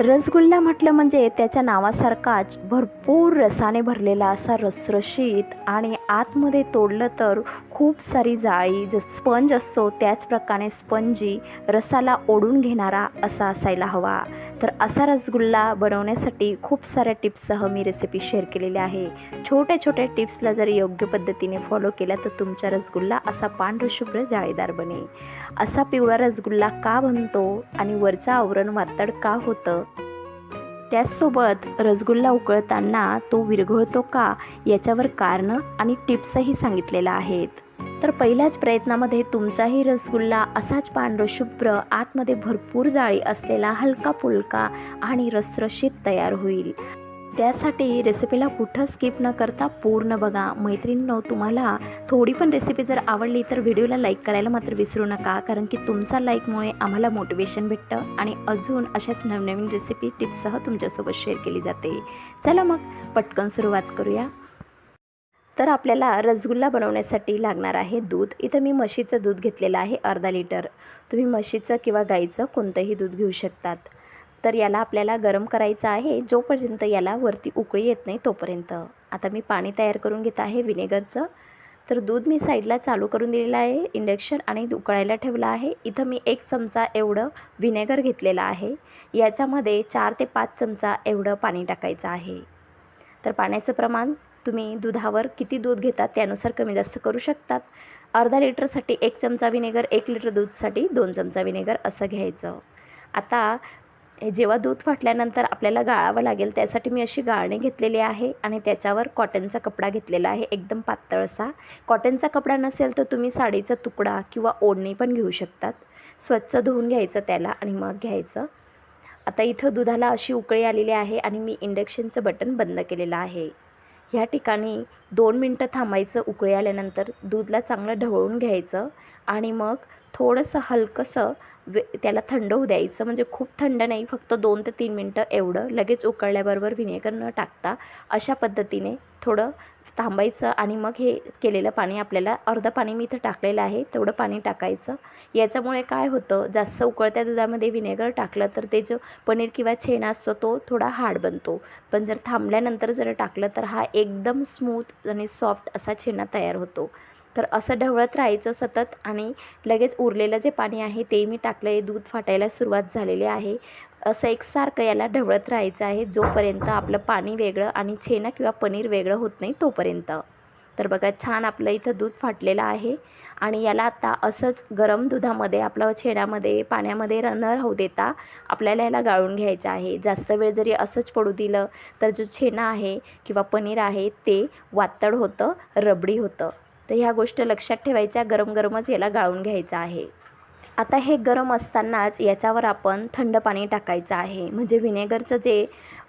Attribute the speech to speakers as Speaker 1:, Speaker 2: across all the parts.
Speaker 1: रसगुल्ला म्हटलं म्हणजे त्याच्या नावासारखाच भरपूर रसाने भरलेला असा रसरशीत आणि आतमध्ये तोडलं तर खूप सारी जाळी ज स्पंज असतो त्याचप्रकारे स्पंजी रसाला ओढून घेणारा असा असायला हवा. तर असा रसगुल्ला बनवण्यासाठी खूप साऱ्या टिप्ससह मी रेसिपी शेअर केलेली आहे. छोट्या छोट्या टिप्सला जर योग्य पद्धतीने फॉलो केला तर तुमचा रसगुल्ला असा पांढरशुभ्र जाळीदार बने असा पिवळा रसगुल्ला का बनतो आणि वरचं आवरण वातड का होतं? त्याचसोबत रसगुल्ला उकळताना तो विरघळतो का? याच्यावर कारणं आणि टिप्सही सांगितलेल्या आहेत. तर पहिल्याच प्रयत्नामध्ये तुमचाही रसगुल्ला असाच पांढरशुभ्र आतमध्ये भरपूर जाळी असलेला हलका फुलका आणि रसरशीत तयार होईल. त्यासाठी रेसिपीला कुठं स्किप न करता पूर्ण बघा. मैत्रिणींनो तुम्हाला थोडी पण रेसिपी जर आवडली तर व्हिडिओला लाईक करायला मात्र विसरू नका कारण की तुमचा लाईकमुळे आम्हाला मोटिवेशन भेटतं आणि अजून अशाच नवनवीन रेसिपी टिप्ससह तुमच्यासोबत शेअर केली जाते. चला मग पटकन सुरुवात करूया. तर आपल्याला रसगुल्ला बनवण्यासाठी लागणार आहे दूध. इथं मी म्हशीचं दूध घेतलेलं आहे अर्धा लिटर. तुम्ही म्हशीचं किंवा गाईचं कोणतंही दूध घेऊ शकतात. तर याला आपल्याला गरम करायचं आहे जोपर्यंत याला वरती उकळी येत नाही तोपर्यंत. आता मी पाणी तयार करून घेत आहे विनेगरचं. तर दूध मी साईडला चालू करून दिलेलं आहे इंडक्शन आणि उकळायला ठेवलं आहे. इथं मी एक चमचा एवढं व्हिनेगर घेतलेलं आहे. याच्यामध्ये चार ते पाच चमचा एवढं पाणी टाकायचं आहे. तर पाण्याचं प्रमाण तुम्ही दुधावर किती दूध घेतात त्यानुसार कमी जास्त करू शकतात. अर्धा लिटरसाठी एक चमचा विनेगर एक लिटर दूधसाठी दोन चमचा विनेगर असं घ्यायचं. आता जेव्हा दूध फाटल्यानंतर आपल्याला गाळावं लागेल त्यासाठी मी अशी गाळणी घेतलेली आहे आणि त्याच्यावर कॉटनचा कपडा घेतलेला आहे एकदम पातळ असा. कॉटनचा कपडा नसेल तर तुम्ही साडीचा तुकडा किंवा ओढणी पण घेऊ शकतात. स्वच्छ धुवून घ्यायचं त्याला आणि मग घ्यायचं. आता इथं दुधाला अशी उकळी आलेली आहे आणि मी इंडक्शनचं बटन बंद केलेलं आहे. ह्या ठिकाणी दोन मिनटं थांबायचं उकळी आल्यानंतर दूधला चांगलं ढवळून घ्यायचं आणि मग थोडंसं हलकंसं वे त्याला थंड होऊ द्यायचं. म्हणजे खूप थंड नाही फक्त दोन ते तीन मिनटं एवढं. लगेच उकळल्याबरोबर विनेगर न टाकता अशा पद्धतीने थोडं थांबायचं आणि मग हे केलेलं पाणी आपल्याला अर्धं पाणी मी इथं टाकलेलं आहे तेवढं पाणी टाकायचं. याच्यामुळे काय होतं जास्त उकळत्या दुधामध्ये विनेगर टाकलं तर ते जो पनीर किंवा छेना असतो तो थोडा हार्ड बनतो. पण जर थांबल्यानंतर जर टाकलं तर हा एकदम स्मूथ आणि सॉफ्ट असा छेना तयार होतो. तर असं ढवळत राहायचं सतत आणि लगेच उरलेलं जे पाणी आहे ते मी टाकलं आहे दूध फाटायला सुरुवात झालेली आहे. असं एकसारखं याला ढवळत राहायचं आहे जोपर्यंत आपलं पाणी वेगळं आणि छेना किंवा पनीर वेगळं होत नाही तोपर्यंत. तर बघा छान आपलं इथं दूध फाटलेलं आहे आणि याला आता असंच गरम दुधामध्ये आपलं छेण्यामध्ये पाण्यामध्ये न राहू देता आपल्याला याला गाळून घ्यायचं आहे. जास्त वेळ जरी असंच पडू दिलं तर जो छेना आहे किंवा पनीर आहे ते वातड होतं रबडी होतं. तर ह्या गोष्ट लक्षात ठेवायच्या गरम गरमच याला गाळून घ्यायचं आहे. आता हे गरम असतानाच याच्यावर आपण थंड पाणी टाकायचं आहे. म्हणजे व्हिनेगरचं जे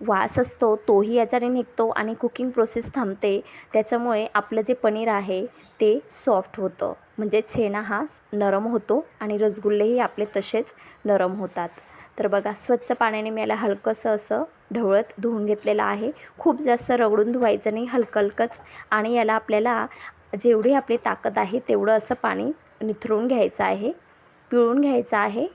Speaker 1: वास असतो तोही याच्याने निघतो आणि कुकिंग प्रोसेस थांबते. त्याच्यामुळे आपलं जे पनीर आहे ते सॉफ्ट होतं. म्हणजे छेना हा नरम होतो आणि रसगुल्लेही आपले तसेच नरम होतात. तर बघा स्वच्छ पाण्याने मी याला हलकंसं असं ढवळत धुवून घेतलेलं आहे. खूप जास्त रगडून धुवायचं नाही हलकं हलकंच आणि याला आपल्याला जेवढी आपली ताकद आहे तेवढं असं पाणी निथरून घ्यायचं आहे पिळून घ्यायचं आहे.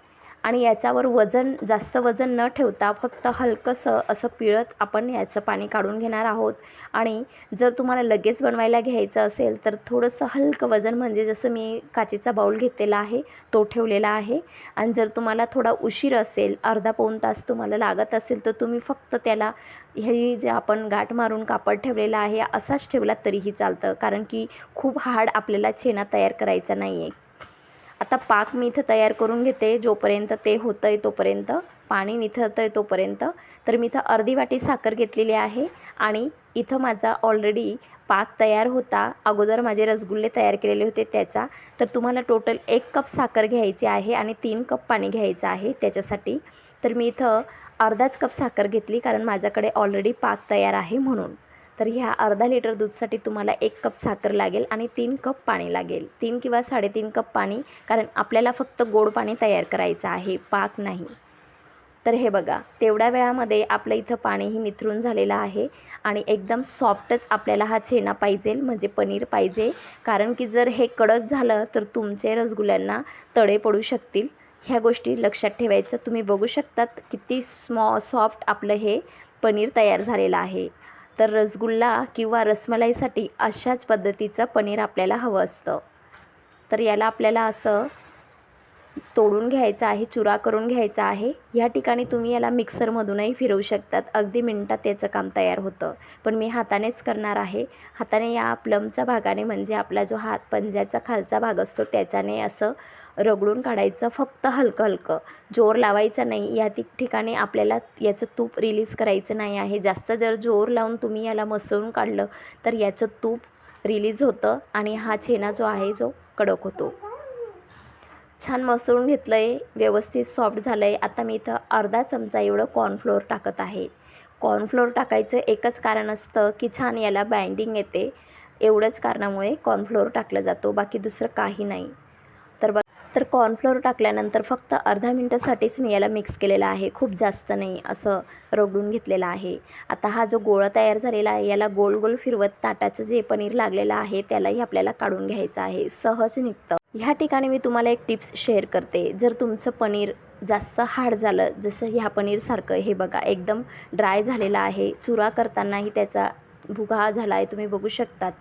Speaker 1: आणि याच्यावर वजन जास्त वजन न ठेवता फक्त हलकंसं असं पिळत आपण याचं पाणी काढून घेणार आहोत. आणि जर तुम्हाला लगेच बनवायला घ्यायचं असेल तर थोडंसं हलकं वजन म्हणजे जसं मी काचेचा बाऊल घेतलेला आहे तो ठेवलेला आहे. आणि जर तुम्हाला थोडा उशीर असेल अर्धा पाऊण तास तुम्हाला लागत असेल तर तुम्ही फक्त त्याला हे जे आपण गाठ मारून कापड ठेवलेला आहे असाच ठेवला तरीही चालतं. कारण की खूप हार्ड आपल्याला छेना तयार करायचा नाही आहे आता पाक मी इथं तयार करून घेते जोपर्यंत ते होतं आहे तोपर्यंत पाणी निथळतं आहे तोपर्यंत. तर मी इथं अर्धी वाटी साखर घेतलेली आहे आणि इथं माझा ऑलरेडी पाक तयार होता. अगोदर माझे रसगुल्ले तयार केलेले होते त्याचा. तर तुम्हाला टोटल एक कप साखर घ्यायची आहे आणि तीन कप पाणी घ्यायचं आहे त्याच्यासाठी. तर मी इथं अर्धाच कप साखर घेतली कारण माझ्याकडे ऑलरेडी पाक तयार आहे म्हणून. तर ह्या अर्धा लिटर दूधसाठी तुम्हाला एक कप साखर लागेल आणि तीन कप पाणी लागेल. तीन किंवा साडेतीन कप पाणी कारण आपल्याला फक्त गोड पाणी तयार करायचं आहे पाक नाही. तर हे बघा तेवढ्या वेळामध्ये आपलं इथं पाणीही निथरून झालेलं आहे आणि एकदम सॉफ्टच आपल्याला हा छेना पाहिजे म्हणजे पनीर पाहिजे. कारण की जर हे कडक झालं तर तुमचे रसगुल्ल्यांना तडे पडू शकतील. ह्या गोष्टी लक्षात ठेवायचं. तुम्ही बघू शकतात किती स्मॉ सॉफ्ट आपलं हे पनीर तयार झालेलं आहे. तर रसगुल्ला किंवा रसमलाईसाठी अशाच पद्धतीचं पनीर आपल्याला हवं असतं. तर याला आपल्याला असं तोडून घ्यायचं आहे चुरा करून घ्यायचा आहे ह्या ठिकाणी तुम्ही याला मिक्सरमधूनही फिरवू शकतात. अगदी मिनटात याचं काम तयार होतं. पण मी हातानेच करणार आहे. हाताने या प्लमच्या भागाने म्हणजे आपला जो हात पंज्याचा खालचा भाग असतो त्याच्याने असं रगडून काढायचं फक्त हलकं हलकं जोर लावायचं नाही. या ती ठिकाणी आपल्याला याचं तूप रिलीज करायचं नाही आहे. जास्त जर जोर लावून तुम्ही याला मसळून काढलं तर याचं तूप रिलीज होतं आणि हा छेना जो आहे जो कडक होतो. छान मसळून घेतलं आहे व्यवस्थित सॉफ्ट झालं आहे आता मी इथं अर्धा चमचा एवढं कॉर्नफ्लोअर टाकत आहे. कॉर्नफ्लोअर टाकायचं एकच कारण असतं की छान याला बाइंडिंग येते. एवढंच कारणामुळे कॉर्नफ्लोअर टाकलं जातो बाकी दुसरं काही नाही. तर बघ तर कॉर्नफ्लोअर टाकल्यानंतर फक्त अर्धा मिनटासाठीच मी याला मिक्स केलेलं आहे. खूप जास्त नाही असं रगडून घेतलेलं आहे. आता हा जो गोळा तयार झालेला आहे याला गोल गोल फिरवत ताटाचं जे पनीर लागलेलं आहे त्यालाही आपल्याला काढून घ्यायचं आहे. सहज निघतं. ह्या ठिकाणी मी तुम्हाला एक टिप्स शेअर करते. जर तुमचं पनीर जास्त हार्ड झालं जसं ह्या पनीरसारखं हे बघा एकदम ड्राय झालेलं आहे चुरा करतानाही त्याचा भुगा झाला आहे तुम्ही बघू शकतात.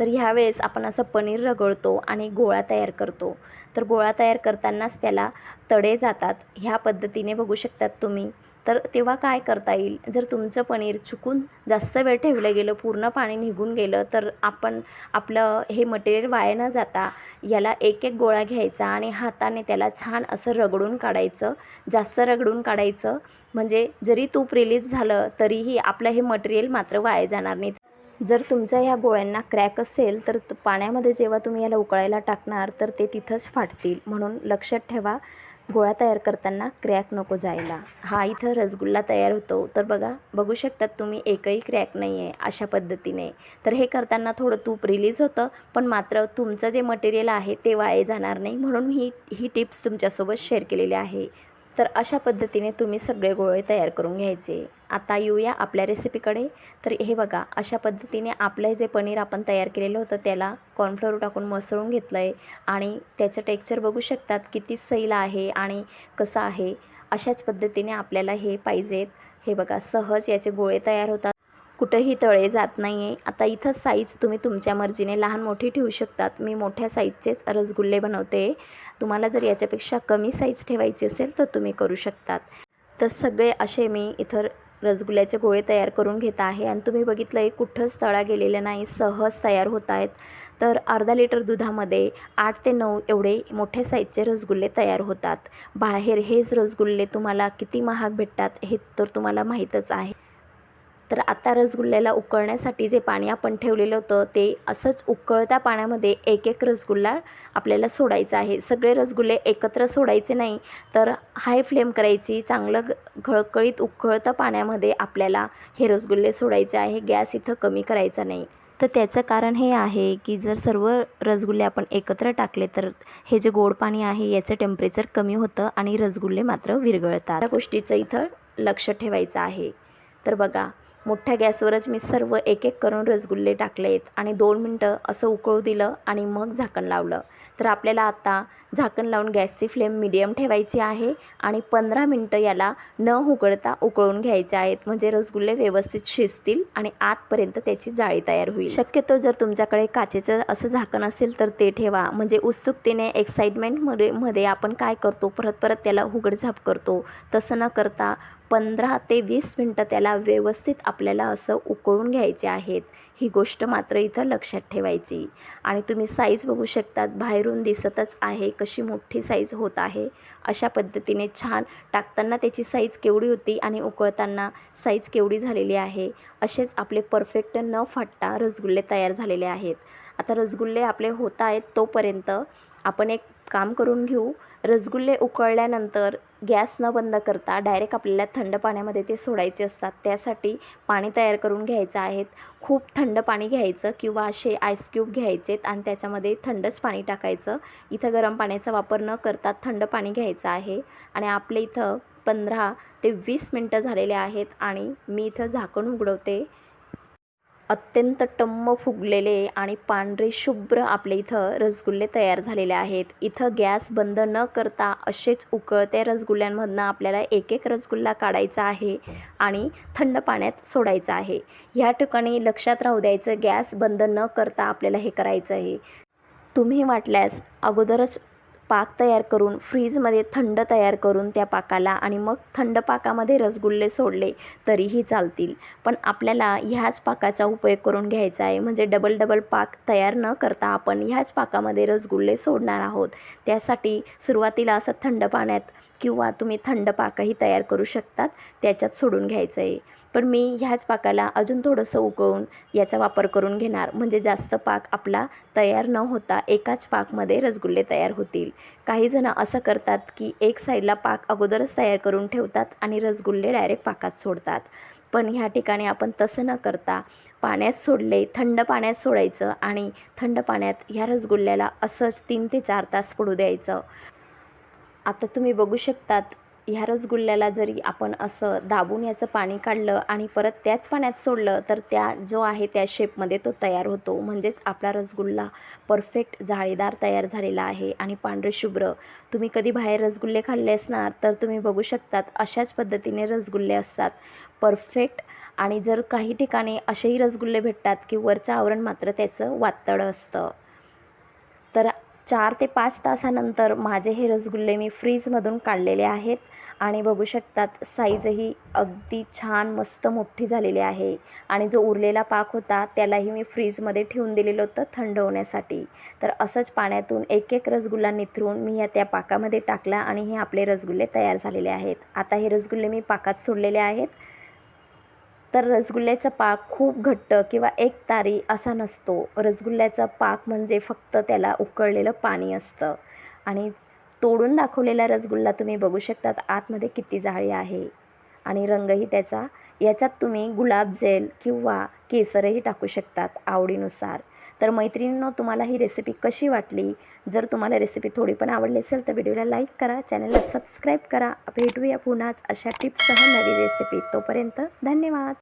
Speaker 1: तर ह्यावेळेस आपण असं पनीर रगडतो आणि गोळा तयार करतो. तर गोळा तयार करतानाच त्याला तडे जातात. ह्या पद्धतीने बघू शकतात तुम्ही. तर तेव्हा काय करता येईल? जर तुमचं पनीर चुकून जास्त वेळ ठेवलं गेलं पूर्ण पाणी निघून गेलं तर आपण आपलं हे मटेरियल वाया न जाता याला एक एक गोळा घ्यायचा आणि हाताने त्याला छान असं रगडून काढायचं. जास्त रगडून काढायचं. म्हणजे जरी तूप रिलीज झालं तरीही आपलं हे मटेरियल मात्र वाया जाणार नाही. जर तुमच्या ह्या गोळ्यांना क्रॅक असेल तर त- पाण्यामध्ये जेव्हा तुम्ही याला उकळायला टाकणार तर ते तिथंच फाटतील. म्हणून लक्षात ठेवा गोळा तयार करताना क्रॅक नको जायला. हा इथं रसगुल्ला तयार होतो. तर बघा बघू शकतात तुम्ही एकही क्रॅक नाही आहे अशा पद्धतीने. तर हे करताना थोडं तूप रिलीज होतं पण मात्र तुमचं जे मटेरियल आहे ते वाये जाणार नाही म्हणून ही ही टिप्स तुमच्यासोबत शेअर केलेली आहे. तर अशा पद्धतीने तुम्ही सगळे गोळे तयार करून घ्यायचे. आता येऊया आपल्या रेसिपीकडे तर हे बघा अशा पद्धतीने आपलं जे पनीर आपण तयार केलेलं होतं त्याला कॉर्नफ्लोअर टाकून मसळून घेतलं आहे आणि त्याचं टेक्स्चर बघू शकतात किती सैल आहे आणि कसं आहे. अशाच पद्धतीने आपल्याला हे पाहिजेत हे बघा सहज याचे गोळे तयार होतात. कुठंही तळे जात नाही आहे आता इथं साईज तुम्ही तुमच्या मर्जीने लहान मोठी ठेवू शकतात. मी मोठ्या साईजचेच रसगुल्ले बनवते. तुम्हाला जर याच्यापेक्षा कमी साईज ठेवायची असेल तर तुम्ही करू शकतात. तर सगळे असे मी इथं रसगुल्ल्याचे गोळे तयार करून घेत आहे आणि तुम्ही बघितलं आहे कुठंच तळा गेलेले नाही सहज तयार होत आहेत. तर अर्धा लिटर दुधामध्ये आठ ते नऊ एवढे मोठ्या साईजचे रसगुल्ले तयार होतात. बाहेर हेच रसगुल्ले तुम्हाला किती महाग भेटतात हे तर तुम्हाला माहीतच आहे. तर आता रसगुल्ल्याला उकळण्यासाठी जे पाणी आपण ठेवलेलं होतं ते असंच उकळत्या पाण्यामध्ये एक एक रसगुल्ला आपल्याला सोडायचा आहे. सगळे रसगुल्ले एकत्र सोडायचे नाही तर हाय फ्लेम करायची चांगलं ग घळकळीत उकळत्या पाण्यामध्ये आपल्याला हे रसगुल्ले सोडायचे आहे. गॅस इथं कमी करायचा नाही. तर त्याचं कारण हे आहे की जर सर्व रसगुल्ले आपण एकत्र टाकले तर हे जे गोड पाणी आहे याचं टेम्परेचर कमी होतं आणि रसगुल्ले मात्र विरघळतात. त्या गोष्टीचं इथं लक्ष ठेवायचं आहे. तर बघा मोठ्या गॅसवरच मी सर्व एक एक करून रसगुल्ले टाकले आहेत आणि दोन मिनटं असं उकळू दिलं आणि मग झाकण लावलं. तर आपल्याला आता झाकण लावून गॅसची फ्लेम मिडियम ठेवायची आहे आणि पंधरा मिनटं याला न उकळता उकळून घ्यायचे आहेत. म्हणजे रसगुल्ले व्यवस्थित शिजतील आणि आतपर्यंत त्याची जाळी तयार होईल. शक्यतो जर तुमच्याकडे काचेचं असं झाकण असेल तर ते ठेवा. म्हणजे उत्सुकतेने एक्साइटमेंटमध्ये मध्ये आपण काय करतो? परत परत त्याला उघडझाप करतो. तसं न करता पंधरा ते वीस मिनटं त्याला व्यवस्थित आपल्याला असं उकळून घ्यायचे आहेत. ही गोष्ट मात्र इथं लक्षात ठेवायची. आणि तुम्ही साईज बघू शकतात. बाहेरून दिसतच आहे कशी मोठी साईज होत आहे. अशा पद्धतीने छान टाकताना त्याची साईज केवढी होती आणि उकळताना साईज केवढी झालेली आहे. असेच आपले परफेक्ट न फाटता रसगुल्ले तयार झालेले आहेत. आता रसगुल्ले आपले होत आहेत तोपर्यंत आपण एक काम करून घेऊ. रसगुल्ले उकळल्यानंतर गॅस न बंद करता डायरेक्ट आपल्याला थंड पाण्यामध्ये ते सोडायचे असतात. त्यासाठी पाणी तयार करून घ्यायचं आहेत खूप थंड पाणी घ्यायचं किंवा असे आईस क्यूब घ्यायचेत आणि त्याच्यामध्ये थंडच पाणी टाकायचं. इथं गरम पाण्याचा वापर न करता थंड पाणी घ्यायचं आहे. आणि आपल्या इथं पंधरा ते वीस मिनटं झालेले आहेत आणि मी इथं झाकण उघडवते. अत्यंत टम्म फुगलेले आणि पांढरे शुभ्र आपले इथं रसगुल्ले तयार झालेले आहेत. इथं गॅस बंद न करता असेच उकळत्या रसगुल्ल्यांमधनं आपल्याला एक एक रसगुल्ला काढायचा आहे आणि थंड पाण्यात सोडायचा आहे. ह्या ठिकाणी लक्षात राहू द्यायचं गॅस बंद न करता आपल्याला हे करायचं आहे. तुम्ही वाटल्यास अगोदरच पाक तयार करून फ्रीजमध्ये थंड तयार करून त्या पाकाला आणि मग थंड पाकामध्ये रसगुल्ले सोडले तरीही चालतील. पण आपल्याला ह्याच पाकाचा उपयोग करून घ्यायचा आहे. म्हणजे डबल डबल पाक तयार न करता आपण ह्याच पाकामध्ये रसगुल्ले सोडणार आहोत. त्यासाठी सुरुवातीला असं थंड पाण्यात किंवा तुम्ही थंड पाकही तयार करू शकतात. त्याच्यात सोडून घ्यायचं आहे पण मी ह्याच पाकाला अजून थोडंसं उकळून याचा वापर करून घेणार. म्हणजे जास्त पाक आपला तयार न होता एकाच पाकमध्ये रसगुल्ले तयार होतील. काही जण असं करतात की एक साईडला पाक अगोदरच तयार करून ठेवतात आणि रसगुल्ले डायरेक्ट पाकात सोडतात. पण ह्या ठिकाणी आपण तसं न करता पाण्यात सोडले थंड पाण्यात सोडायचं आणि थंड पाण्यात ह्या रसगुल्ल्याला असंच तीन ते चार तास पडू द्यायचं. आता तुम्ही बघू शकतात ह्या रसगुल्ल्याला जरी आपण असं दाबून याचं पाणी काढलं आणि परत त्याच पाण्यात सोडलं तर त्या जो आहे त्या शेपमध्ये तो तयार होतो. म्हणजेच आपला रसगुल्ला परफेक्ट जाळीदार तयार झालेला आहे. आणि पांढरे शुभ्र. तुम्ही कधी बाहेर रसगुल्ले खाल्ले असणार तर तुम्ही बघू शकतात अशाच पद्धतीने रसगुल्ले असतात. परफेक्ट आणि जर काही ठिकाणी असेही रसगुल्ले भेटतात की वरचं आवरण मात्र त्याचं वातडं असतं. तर चार ते पाच तासानंतर माझे हे रसगुल्ले मी फ्रीजमधून काढलेले आहेत. आणि बघू शकतात साईजही अगदी छान मस्त मोठी झालेली आहे. आणि जो उरलेला पाक होता त्यालाही मी फ्रीजमध्ये ठेवून दिलेलं होतं थंड होण्यासाठी. तर असंच पाण्यातून एक एक रसगुल्ला निथरून मी या त्या पाकामध्ये टाकला आणि हे आपले रसगुल्ले तयार झालेले आहेत. आता हे रसगुल्ले मी पाकात सोडलेले आहेत. तर रसगुल्ल्याचा पाक खूप घट्ट किंवा एक तारी असा नसतो. रसगुल्ल्याचा पाक म्हणजे फक्त त्याला उकळलेलं पाणी असतं. आणि तोडून दाखवलेला रसगुल्ला तुम्ही बघू शकतात आतमध्ये किती जाळी आहे. आणि रंगही त्याचा. याच्यात तुम्ही गुलाबजेल किंवा केसरही टाकू शकतात आवडीनुसार. तर मैत्रिणींनो तुम्हाला ही रेसिपी कशी वाटली? जर तुम्हाला रेसिपी थोडी पण आवडली असेल तर व्हिडिओला लाईक करा चॅनलला सबस्क्राईब करा. भेटूया पुन्हाच अशा टिप्ससह नवी रेसिपी तोपर्यंत धन्यवाद!